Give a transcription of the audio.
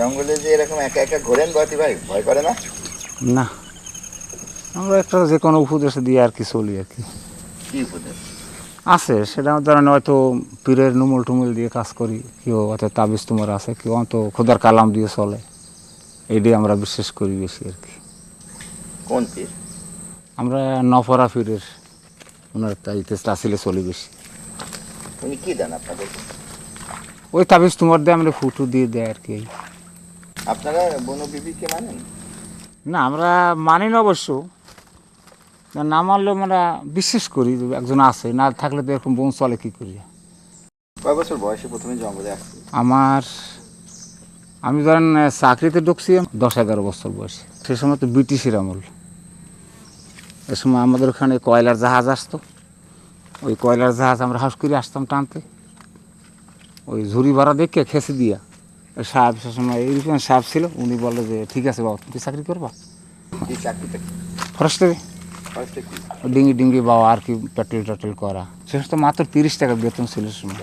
জঙ্গলে যে এরকম একা একা ঘোরেন বাতি ভাই ভয় করে না? না। আমরা একটা যে কোনো উপদেশ দিয়ে আর কি চলি আর কি। কি উপদেশ? আছে সেটা ধরেন হয়তো পীরের নুমুল টুমুল দিয়ে কাজ করি কেউ হয়তো তাবিজ তোমার আছে কেউ অন্ত খোদার কালাম দিয়ে চলে। এইটাই আমরা বিশ্বাস করি বেশি আর কি। কোন তীর আমরা নফরা পীরের ওনার তাইতে আসলে চলি বেশি। উনি কি দেন আপনাদের ওই তাবিজ তোমার দিয়ে আমরা ফুটু দিয়ে দেয় আর কি। আপনারা বনু বিবিকে মানেন? না আমরা মানি না অবশ্য। না মানলেও আমরা বিশ্বাস করি একজন আছে না থাকলে তো এরকম বোন চলে কী করি? কয় বছর বয়সে প্রথমে জঙ্গলে আসছে আমার আমি ধরেন চাকরিতে ঢুকছি দশ এগারো বছর বয়সে। সে সময় তো ব্রিটিশের আমল। এ সময় আমাদের ওখানে কয়লার জাহাজ আসতো। ওই কয়লার জাহাজ আমরা হাউস করে আসতাম টানতে। ওই ঝুড়ি ভাড়া দেখে খেসে দিয়া সাহেব সবসময় এইরকম সাহেব ছিল উনি বলে যে ঠিক আছে বাবা তুমি চাকরি করবা? ফরেস্টারে ডিঙ্গি ডিঙ্গি বাবা আর কি পেট্রোল টেট্রোল করা। সে সমস্ত তো মাত্র তিরিশ টাকা বেতন ছিল সময়